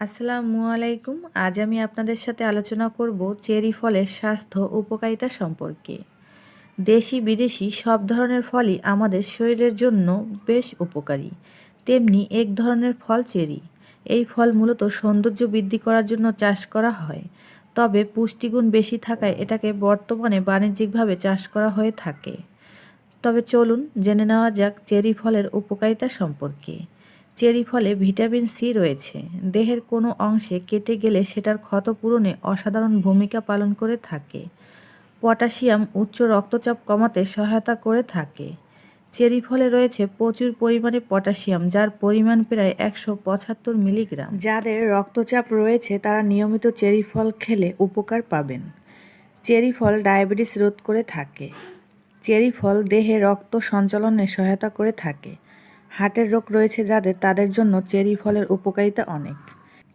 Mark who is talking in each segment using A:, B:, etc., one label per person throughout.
A: আসসালামু আলাইকুম। আজ আমি আপনাদের সাথে আলোচনা করব চেরি ফলের স্বাস্থ্য উপকারিতা সম্পর্কে। দেশি বিদেশি সব ধরনের ফলই আমাদের শরীরের জন্য বেশ উপকারী। তেমনি এক ধরনের ফল চেরি। এই ফল মূলত সৌন্দর্য বৃদ্ধি করার জন্য চাষ করা হয়। তবে পুষ্টিগুণ বেশি থাকায় এটাকে বর্তমানে বাণিজ্যিকভাবে চাষ করা হয়ে থাকে। তবে চলুন জেনে নেওয়া যাক চেরি ফলের উপকারিতা সম্পর্কে। চেরি ফলে ভিটামিন সি রয়েছে। দেহের কোনো অংশে কেটে গেলে সেটার ক্ষত পূরণে অসাধারণ ভূমিকা পালন করে থাকে। পটাশিয়াম উচ্চ রক্তচাপ কমাতে সহায়তা করে থাকে। চেরি ফলে রয়েছে প্রচুর পরিমাণে পটাশিয়াম, যার পরিমাণ প্রায় একশো পঁচাত্তর মিলিগ্রাম। যাদের রক্তচাপ রয়েছে, তারা নিয়মিত চেরি ফল খেলে উপকার পাবেন। চেরি ফল ডায়াবেটিস রোধ করে থাকে। চেরি ফল দেহে রক্ত সঞ্চালনে সহায়তা করে থাকে। হার্টের রোগ রয়েছে যাদের, তাদের জন্য চেরি ফলের উপকারিতা অনেক।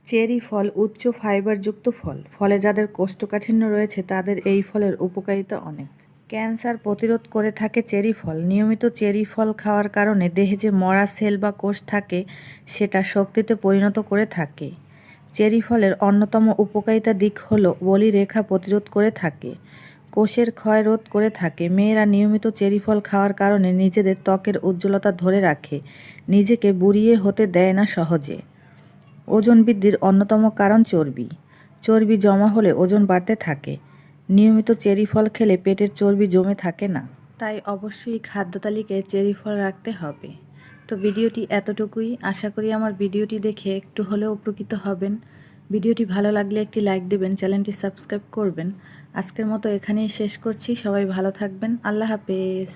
A: চেরি ফল উচ্চ ফাইবারযুক্ত ফল, ফলে যাদের কোষ্ঠকাঠিন্য রয়েছে, তাদের এই ফলের উপকারিতা অনেক। ক্যান্সার প্রতিরোধ করে থাকে চেরি ফল। নিয়মিত চেরি ফল খাওয়ার কারণে দেহে যে মরা সেল বা কোষ থাকে, সেটা শক্তিতে পরিণত করে থাকে। চেরি ফলের অন্যতম উপকারিতা দিক হলো বলি রেখা প্রতিরোধ করে থাকে। কোষের ক্ষয় রোধ করে থাকে। মেয়েরা নিয়মিত চেরি ফল খাওয়ার কারণে নিজেদের ত্বকের উজ্জ্বলতা ধরে রাখে। নিজেকে বুড়িয়ে হতে দেয় না সহজে। ওজন বৃদ্ধির অন্যতম কারণ চর্বি। চর্বি জমা হলে ওজন বাড়তে থাকে। নিয়মিত চেরি ফল খেলে পেটের চর্বি জমে থাকে না। তাই অবশ্যই খাদ্য তালিকায় চেরি ফল রাখতে হবে। তো ভিডিওটি এতটুকুই। আশা করি আমার ভিডিওটি দেখে একটু হলেও উপকৃত হবেন। ভিডিওটি ভালো লাগলে একটি লাইক দেবেন, চ্যানেলটি সাবস্ক্রাইব করবেন। আজকের মতো এখানেই শেষ করছি। সবাই ভালো থাকবেন। আল্লাহ হাফেজ।